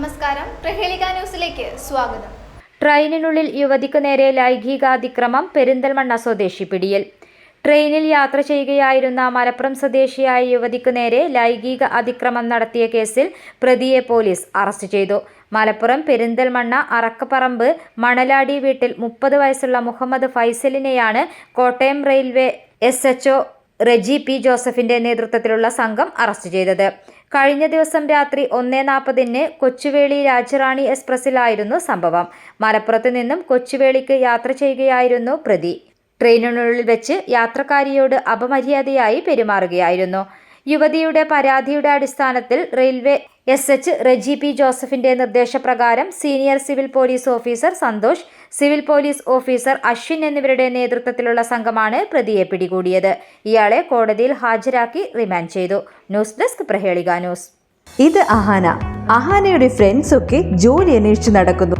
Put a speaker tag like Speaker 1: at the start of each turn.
Speaker 1: നമസ്കാരം. പ്രഹേളിക ന്യൂസിലേക്ക് സ്വാഗതം.
Speaker 2: ട്രെയിനിനുള്ളിൽ യുവതിക്ക് നേരെ ലൈംഗികാതിക്രമം പെരിന്തൽമണ്ണ സ്വദേശി പിടിയിൽ. ട്രെയിനിൽ യാത്ര ചെയ്യുകയായിരുന്ന മലപ്പുറം സ്വദേശിയായ യുവതിക്ക് നേരെ ലൈംഗിക അതിക്രമം നടത്തിയ കേസിൽ പ്രതിയെ പോലീസ് അറസ്റ്റ് ചെയ്തു. മലപ്പുറം പെരിന്തൽമണ്ണ അറക്കപ്പറമ്പ് മണലാടി വീട്ടിൽ മുപ്പത് വയസ്സുള്ള Muhammad ഫൈസലിനെയാണ് Kottayam railway S Reji P ജോസഫിന്റെ നേതൃത്വത്തിലുള്ള സംഘം അറസ്റ്റ് ചെയ്തത്. കഴിഞ്ഞ ദിവസം രാത്രി ഒന്നേ നാൽപ്പതിന് കൊച്ചുവേളി രാജറാണി എക്സ്പ്രസിലായിരുന്നു സംഭവം. മലപ്പുറത്ത് നിന്നും കൊച്ചുവേളിക്ക് യാത്ര ചെയ്യുകയായിരുന്നു പ്രതി. ട്രെയിനിനുള്ളിൽ വെച്ച് യാത്രക്കാരിയോട് അപമര്യാദയായി പെരുമാറുകയായിരുന്നു. യുവതിയുടെ പരാതിയുടെ അടിസ്ഥാനത്തിൽ railway S H Reji P ജോസഫിന്റെ നിർദ്ദേശപ്രകാരം senior civil police officer Santhosh civil police officer Ashwin എന്നിവരുടെ നേതൃത്വത്തിലുള്ള സംഘമാണ് പ്രതിയെ പിടികൂടിയത്. ഇയാളെ കോടതിയിൽ ഹാജരാക്കി റിമാൻഡ് ചെയ്തു. News desk Praheleeka news.
Speaker 3: ഇത് അഹാന. അഹാനയുടെ ഫ്രണ്ട്സ് ഒക്കെ ജോലി അന്വേഷിച്ച് നടക്കുന്നു.